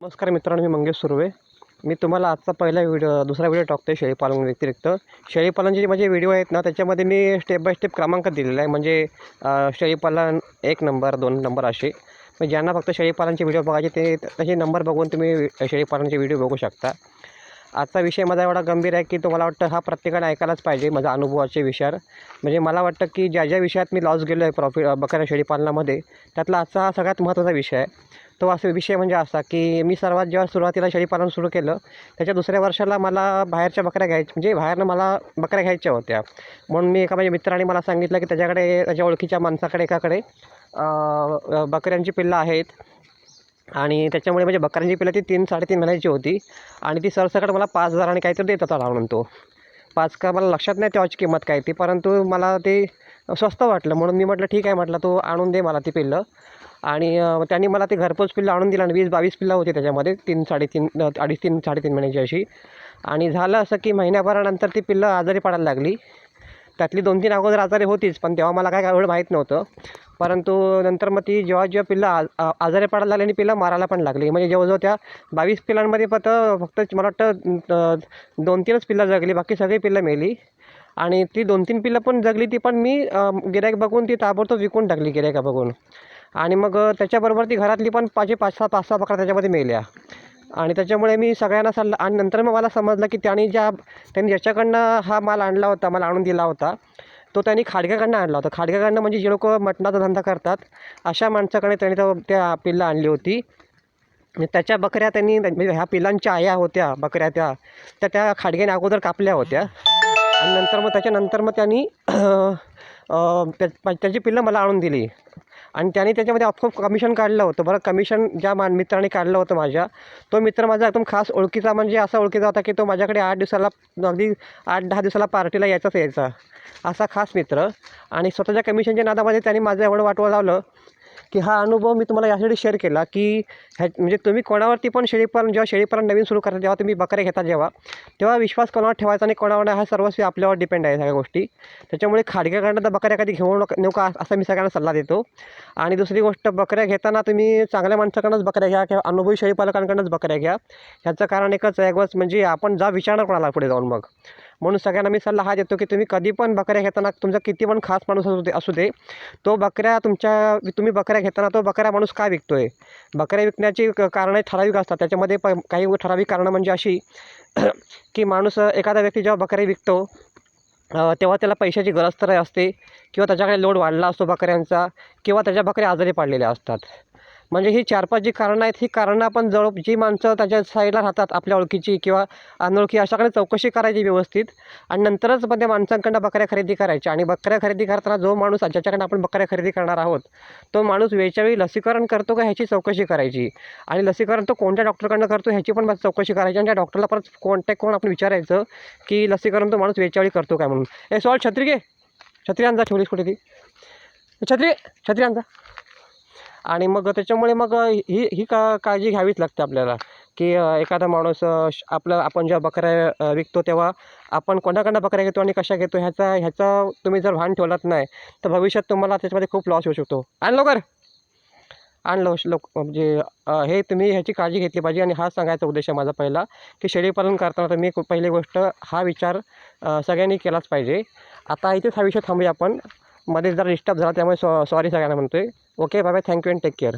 नमस्कार मित्रांनो मी मंगेश सुर्वे. मी तुम्हाला आजचा पहिला व्हिडिओ दुसरा व्हिडिओ टाकतो आहे शेळीपालन व्यतिरिक्त. शेळीपालनचे जे माझे व्हिडिओ आहेत ना त्याच्यामध्ये मी स्टेप बाय स्टेप क्रमांक दिलेला आहे. म्हणजे शेळीपालन एक नंबर दोन नंबर असे. मग ज्यांना फक्त शेळीपालनचे व्हिडिओ बघायचे ते त्याचे नंबर बघून तुम्ही शेळीपालनचे व्हिडिओ बघू शकता. आजचा विषय माझा एवढा गंभीर आहे की तो मला वाटतं हा प्रत्येकाने ऐकायलाच पाहिजे माझा अनुभवाचे विचार. म्हणजे मला वाटतं की ज्या ज्या विषयात मी लॉस गेलो आहे प्रॉफिट बकऱ्या शेळीपालनामध्ये त्यातला आजचा हा सगळ्यात महत्त्वाचा विषय आहे. तो असा विषय म्हणजे असा की मी सर्वात जेव्हा सुरुवातीला शेळीपालन सुरू केलं त्याच्या दुसऱ्या वर्षाला मला बाहेरच्या बकऱ्या घ्यायच्या म्हणजे बाहेरनं मला बकऱ्या घ्यायच्या होत्या. म्हणून मी एका माझ्या मित्राने मला सांगितलं की त्याच्याकडे त्याच्या ओळखीच्या माणसाकडे एकाकडे बकऱ्यांची पिल्लं आहेत. आणि त्याच्यामुळे म्हणजे बकऱ्यांची पिल्लं ती तीन साडेतीन महिन्याची होती. आणि ती सरसकट मला पाच हजार आणि काहीतरी देत होता म्हणून तो पाच का मला लक्षात नाही त्याची किंमत काय ती परंतु मला ते स्वस्त वाटलं. म्हणून मी म्हटलं ठीक आहे म्हटलं तू आणून दे मला ती पिल्लं. आणि त्यांनी मला ते घरपोच पिल्लं आणून दिलं आणि वीस बावीस पिल्लं होती त्याच्यामध्ये तीन साडेतीन अडीच तीन साडेतीन महिन्याची अशी. आणि झालं असं की महिन्याभरानंतर ती पिल्लं आजारी पडायला लागली. त्यातली दोन तीन अगोदर आजारी होतीच पण तेव्हा मला काय एवढं माहीत नव्हतं. परंतु नंतर मग ती जेव्हा जेव्हा पिल्लं आ आजारी पडायला लागली आणि पिल्लं मारायला पण लागली. म्हणजे जवळजवळ त्या बावीस पिल्लांमध्ये फक्त फक्त मला वाटतं दोन तीनच पिल्लं जगली. बाकी सगळी पिल्लं मेली. आणि ती दोन तीन पिल्लं पण जगली ती पण मी गिऱ्हाईक बघून ती ताबडतोब विकून टाकली गिरायका बघून. आणि मग त्याच्याबरोबर ती घरातली पण पाचशे पाच सहा पाच सहा बकरा त्याच्यामध्ये मेल्या. आणि त्याच्यामुळे मी सगळ्यांना सल्ला आणि नंतर मग मला समजलं की त्याने ज्या त्यांनी ज्याच्याकडनं हा माल आणला होता मला आणून दिला होता तो त्यांनी खाडग्याकडनं आणला होता. खाडग्याकडनं म्हणजे जे लोक मटणाचा धंदा करतात अशा माणसाकडे त्यांनी तो त्या पिल्लं आणली होती. त्याच्या बकऱ्या त्यांनी म्हणजे ह्या पिलांच्या आया होत्या बकऱ्या त्या त्या त्या खाडग्याने अगोदर कापल्या होत्या. आणि नंतर मग त्याच्यानंतर मग त्यांनी त्या त्याची पिल्लं मला आणून दिली. आणि त्याने त्याच्यामध्ये ऑफकोर्स कमिशन काढलं होतं. बरं कमिशन ज्या मा मित्राने काढलं होतं माझ्या तो मित्र माझा एकदम खास ओळखीचा म्हणजे असा ओळखीचा होता की तो माझ्याकडे आठ दिवसाला अगदी आठ दहा दिवसाला पार्टीला यायचाच यायचा. असा खास मित्र. आणि स्वतःच्या कमिशनच्या नादामध्ये त्याने माझं एवढं वाटवं लावलं की हा अनुभव मी तुम्हाला यासाठी शेअर केला की ह्या म्हणजे तुम्ही कोणावरती पण शेळीपालन जेव्हा शेळीपालन नवीन सुरू करता जेव्हा तुम्ही बकऱ्या घेता जेव्हा तेव्हा विश्वास कोणावर ठेवायचा आणि कोणावर नाही हा सर्वस्वी आपल्यावर डिपेंड आहे सगळ्या गोष्टी. त्याच्यामुळे खाडग्याकडनं तर बकऱ्या कधी घेऊ नका नेऊ असा मी सगळ्यांना सल्ला देतो. आणि दुसरी गोष्ट बकऱ्या घेताना तुम्ही चांगल्या माणसाकडनंच बकऱ्या घ्या किंवा अनुभवी शेळीपालकांकडनंच बकऱ्या घ्या. ह्याचं कारण एकच आहे म्हणजे आपण जा विचारणार कोणाला पुढे जाऊन मग. म्हणून सगळ्यांना मी सल्ला हा देतो की तुम्ही कधी पण बकऱ्या घेताना तुमचा किती पण खास माणूस असू दे असू दे तो बकऱ्या तुमच्या तुम्ही बकऱ्या घेताना तो बकऱ्या माणूस का विकतो आहे बकऱ्या विकण्याची क- कारणं ठराविक असतात. त्याच्यामध्ये प काही ठराविक कारणं म्हणजे अशी की माणूस एखादा व्यक्ती जेव्हा बकऱ्या विकतो तेव्हा त्याला पैशाची गरज तर असते किंवा त्याच्याकडे लोड वाढला असतो बकऱ्यांचा किंवा त्याच्या बकऱ्या आजारी पडलेल्या असतात. म्हणजे ही चार पाच जी कारणं आहेत ही कारणं आपण जवळ जी माणसं त्याच्या साईडला राहतात आपल्या ओळखीची किंवा अनोळखी अशाकडे चौकशी करायची व्यवस्थित. आणि नंतरच मग त्या माणसांकडनं बकऱ्या खरेदी करायच्या. आणि बकऱ्या खरेदी करताना जो माणूस ज्याच्याकडनं आपण बकऱ्या खरेदी करणार आहोत तो माणूस वेळच्या वेळी लसीकरण करतो का ह्याची चौकशी करायची? आणि लसीकरण तो कोणत्या डॉक्टरकडनं करतो ह्याची पण चौकशी करायची. आणि त्या डॉक्टरला परत कॉन्टॅक्ट करून आपण विचारायचं की लसीकरण तो माणूस वेळच्या वेळी करतो काय म्हणून. ए सॉल्ट छत्री घे छत्री आणजा ठेवलीस कुठे ती? छत्री छत्री आणजा आणि मग त्याच्यामुळे मग ही ही का काळजी घ्यावीच लागते आपल्याला. की एखादा माणूस श- आपलं आपण जेव्हा बकऱ्या विकतो तेव्हा आपण कोणाकडनं बकऱ्या घेतो आणि कशा घेतो ह्याचा ह्याचा तुम्ही जर भान ठेवलात नाही तर भविष्यात तुम्हाला त्याच्यामध्ये खूप लॉस होऊ शकतो. आण लवकर. आण लव लोक म्हणजे हे तुम्ही ह्याची काळजी घेतली पाहिजे आणि हा सांगायचा उद्देश आहे माझा पहिला की शेळीपालन करताना तुम्ही पहिली गोष्ट हा विचार सगळ्यांनी केलाच पाहिजे. आता इथेच हा विषय थांबूया आपण. मध्ये जरा डिस्टर्ब झाला त्यामुळे सॉ सॉरी सगळ्यांना okay bye thank you and take care